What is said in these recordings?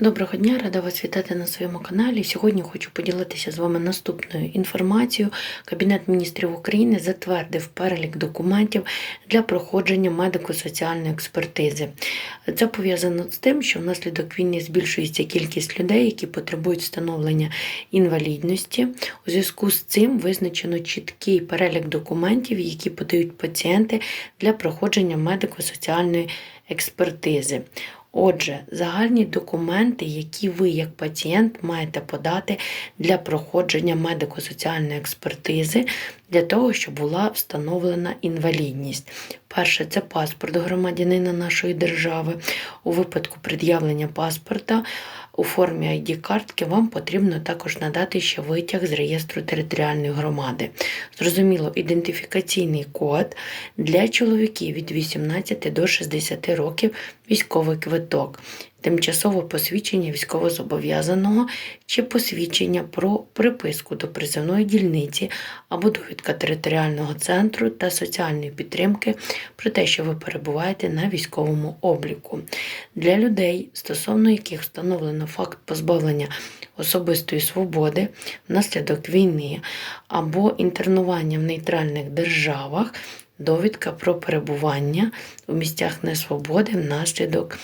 Доброго дня, рада вас вітати на своєму каналі. Сьогодні хочу поділитися з вами наступною інформацією. Кабінет міністрів України затвердив перелік документів для проходження медико-соціальної експертизи. Це пов'язано з тим, що внаслідок війни збільшується кількість людей, які потребують встановлення інвалідності. У зв'язку з цим визначено чіткий перелік документів, які подають пацієнти для проходження медико-соціальної експертизи. Отже, загальні документи, які ви, як пацієнт, маєте подати для проходження медико-соціальної експертизи, для того, щоб була встановлена інвалідність. Перше, це паспорт громадянина нашої держави. У випадку пред'явлення паспорта у формі ID-картки вам потрібно також надати ще витяг з реєстру територіальної громади. Зрозуміло, ідентифікаційний код для чоловіків від 18 до 60 років військовий квиток, тимчасове посвідчення військовозобов'язаного чи посвідчення про приписку до призовної дільниці або довідка територіального центру та соціальної підтримки про те, що ви перебуваєте на військовому обліку. Для людей, стосовно яких встановлено факт позбавлення особистої свободи внаслідок війни або інтернування в нейтральних державах, довідка про перебування у місцях несвободи внаслідок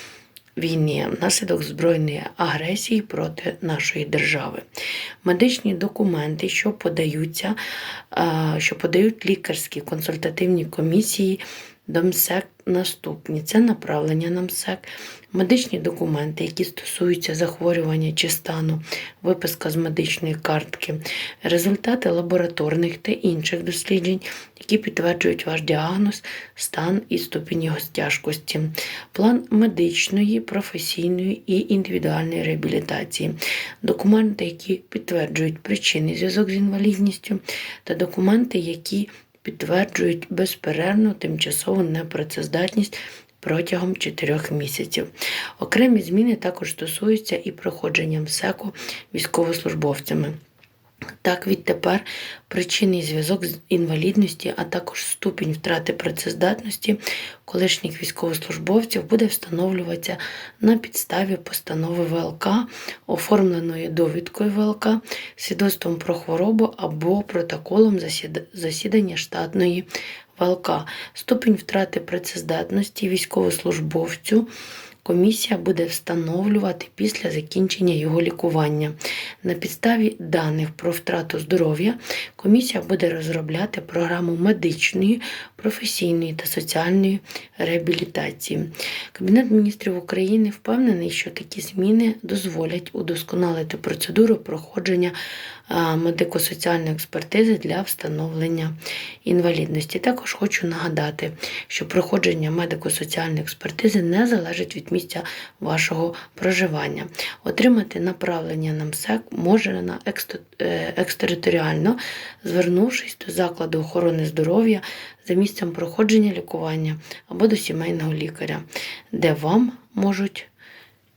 війни, внаслідок збройної агресії проти нашої держави. Медичні документи, що подаються, е, що подають лікарські консультативні комісії до МСЕК наступні. Це направлення на МСЕК, медичні документи, які стосуються захворювання чи стану, виписка з медичної картки, результати лабораторних та інших досліджень, які підтверджують ваш діагноз, стан і ступінь його тяжкості, план медичної, професійної і індивідуальної реабілітації, документи, які підтверджують причинний зв'язок з інвалідністю, та документи, які підтверджують безперервну тимчасову непрацездатність протягом 4 місяців. Окремі зміни також стосуються і проходження МСЕКу військовослужбовцями. Так, відтепер причинний зв'язок з інвалідності, а також ступінь втрати працездатності колишніх військовослужбовців буде встановлюватися на підставі постанови ВЛК, оформленої довідкою ВЛК, свідоцтвом про хворобу або протоколом засідання штатної ВЛК. Ступінь втрати працездатності військовослужбовцю комісія буде встановлювати після закінчення його лікування. На підставі даних про втрату здоров'я комісія буде розробляти програму медичної, професійної та соціальної реабілітації. Кабінет міністрів України впевнений, що такі зміни дозволять удосконалити процедуру проходження медико-соціальної експертизи для встановлення інвалідності. Також хочу нагадати, що проходження медико-соціальної експертизи не залежить від місця вашого проживання. Отримати направлення на МСЕК може на е, екстериторіально, звернувшись до закладу охорони здоров'я за місцем проходження лікування або до сімейного лікаря, де вам можуть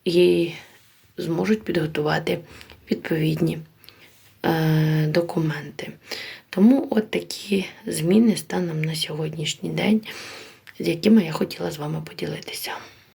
і зможуть підготувати відповідні е, документи. Тому от такі зміни станом на сьогоднішній день, з якими я хотіла з вами поділитися.